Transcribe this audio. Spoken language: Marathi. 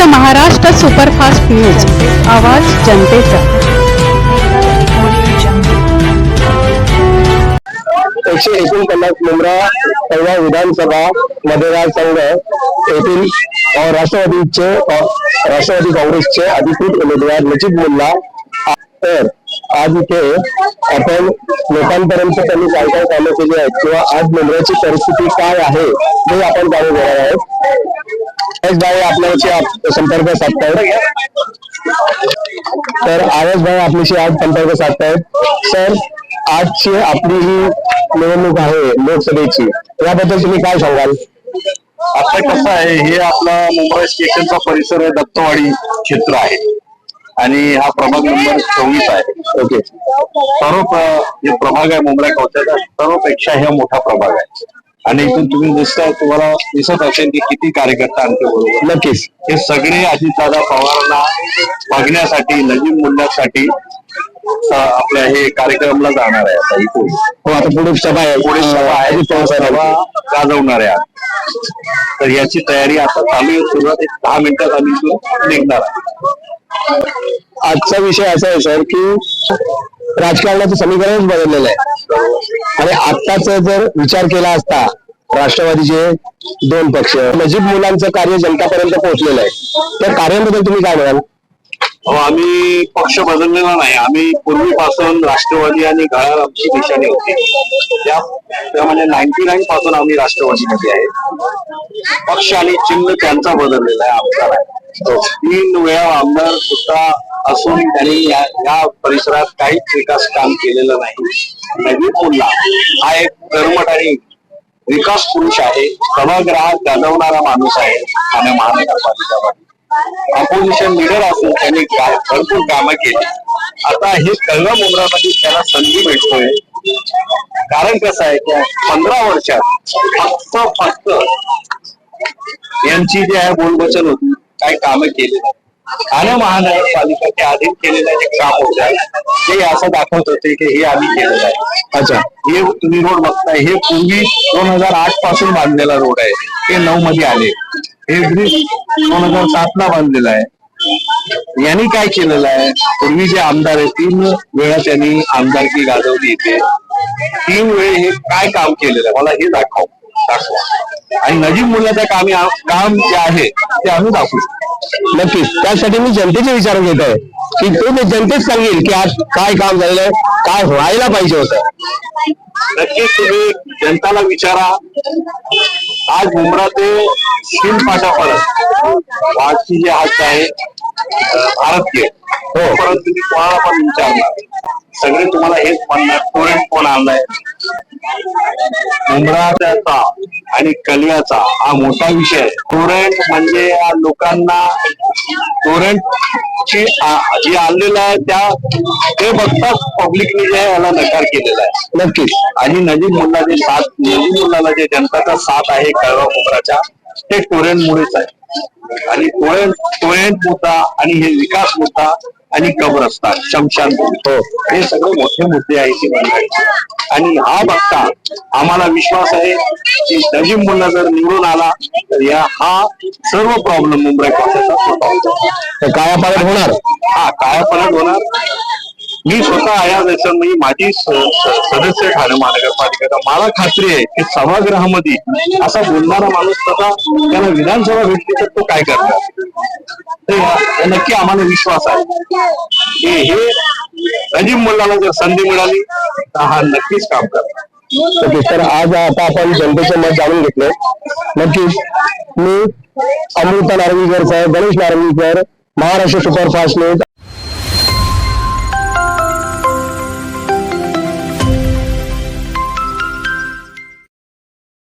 फक्त महाराष्ट्र सुपरफास्ट न्यूज. आवाज जनतेचा. एकशे एकोणपन्नास मुंब्रा पहिला विधानसभा मतदारसंघ येथील राष्ट्रवादीचे राष्ट्रवादी काँग्रेसचे अधिकृत उमेदवार नजीब मुल्ला. तर आज इथे आपण लोकांपर्यंत त्यांनी काय काय कामं केली आहेत किंवा आज मुंब्र्याची परिस्थिती काय आहे हे आपण जाणून घेणार आहोत. आज भाई आपल्याशी आप- संपर्क साधतायत. तर आवाज भाई आपल्याशी आज संपर्क साधतायत. सर आजची आपली ही निवडणूक आहे लोकसभेची. याबद्दल तुम्ही काय सांगाल? आता कसं आहे हे आपला मुंबई स्टेशनचा परिसर आहे दत्तवाडी क्षेत्र आहे. आणि हा प्रभाग नंबर चोवीस आहे. ओके. सर्व जे प्रभाग आहे मुंबई कवचाचा. सर्वपेक्षा हा मोठा प्रभाग आहे. आणि इथून तुम्ही दिसताय तुम्हाला दिसत असेल की किती कार्यकर्ता आमच्या बरोबर. नक्कीच. हे सगळे अजितदादा पवारांना बघण्यासाठी नजीब मुल्ल्यासाठी अ, आपल्या हे कार्यक्रमला जाणार आहे आता इथून. हो आता पुढे सभा आहे. पुढे सभा आहे. सभा. गाजवणार आहे. तर याची तयारी आता चालू आहे. सुरुवात एक दहा मिनिटात आम्ही इथून निघणार आजचा विषय असा आहे सर की राजकारणाचं समीकरणच बदललेलं आहे. आणि आत्ताच जर विचार केला असता राष्ट्रवादीचे दोन पक्ष नजीब मुलांचं कार्य जनतापर्यंत पोहोचलेलं आहे. त्या कार्याबद्दल तुम्ही काय म्हणाल? हो, आम्ही पक्ष बदललेला नाही. आम्ही पूर्वीपासून राष्ट्रवादी आणि घड्याळ आमची निशाणी होती. त्या त्यामध्ये नाईन्टी नाईन पासून आम्ही राष्ट्रवादीमध्ये आहे. पक्ष आणि चिन्ह त्यांचा बदललेला आहे आमचा तीन वेळा आमदार सुद्धा असून त्यांनी या या परिसरात काहीच विकास काम केलेलं नाही. नजीब मुल्ला हा एक कर्मठ आणि विकास पुरुष आहे. सभागृहात गाजवणारा माणूस आहे. ठाणे महानगरपालिका ऑपोजिशन लिडर असून त्यांनी काय भरपूर कामं केली. आता हे कळवा मुंबरामध्ये त्याला संधी भेटतोय. कारण कसं आहे की पंधरा वर्षात फक्त फक्त यांची जी आहे बोलवचन होती. काय कामं केली. नाही ठाणे महानगरपालिकाच्या अधीन केलेलं जे काम होतं. ते असं दाखवत होते की हे आम्ही केलेलं आहे. अच्छा हे तुम्ही रोड बघताय. हे पूर्वी दोन हजार आठपासून बांधलेला रोड आहे. हे नऊ मध्ये आले. हे ब्रिज दोन हजार सात ला बांधलेलं आहे. यांनी काय केलेलं आहे? पूर्वी जे आमदार आहे तीन वेळा त्यांनी आमदारकी गाजवली इथे. तीन वेळे हे काय काम केलेलं आहे? मला हे दाखव. दाखवा. आणि नजीब मुलाचं काम काम जे आहे ते आम्ही दाखवू. नक्कीच. त्यासाठी मी जनतेचे विचार घेत आहे की तो जनतेच सांगेल की आज काय काम झालेलं आहे काय व्हायला पाहिजे होतं. नक्कीच तुम्ही जनताला विचारा. आज मुंब्रा ते शिम फाटापर्यंत वाटची जी हात आहे भारत गेट हो. परंतु तुम्ही कोणाला पण विचारणार. सगळे तुम्हाला हेच म्हणणार टोरेंट कोण आणलाय. मुंब्राचा आणि कलियाचा हा मोठा विषय टोरेंट म्हणजे या लोकांना टोरेंट ची आ- जे आणलेलं आहे त्या ते बघताच पब्लिकने जे आहे याला नकार केलेला आहे. नक्कीच. आणि नजीब मुल्ला जे साथ नजीब मुल्लाला जे जनताचा साथ आहे कळवा मुद्राच्या ते टोरेंटमुळेच आहे. आणि टोरेंट टोरेंट मुद्दा आणि हे विकास मुद्दा आणि कब्रस्तान शमशान. हो. हे सगळे मोठे मुद्दे आहेत आणि हा बघता आम्हाला विश्वास आहे की नजीब मुल्ला जर निवडून आला तर या हा सर्व प्रॉब्लेम मुंबई कायापालट होणार? हा कायापलट होणार. मी स्वतः या देशात माझी सदस्य ठाणे महानगरपालिकेचा. मला खात्री आहे की सभागृहामध्ये असा बोलणारा माणूस तसा त्याला विधानसभा भेटली तर तो काय करणार? नक्की आम्हाला विश्वास आहे. की हे नजीब मुलाला जर संधी मिळाली तर हा नक्कीच काम करणार. तर आज आता आपण जनतेचं मत जाणून घेतलं नक्कीच मी अमृता नारंगीकर साहेब गणेश नारंगीकर महाराष्ट्र सुपरफास्ट न्यूज.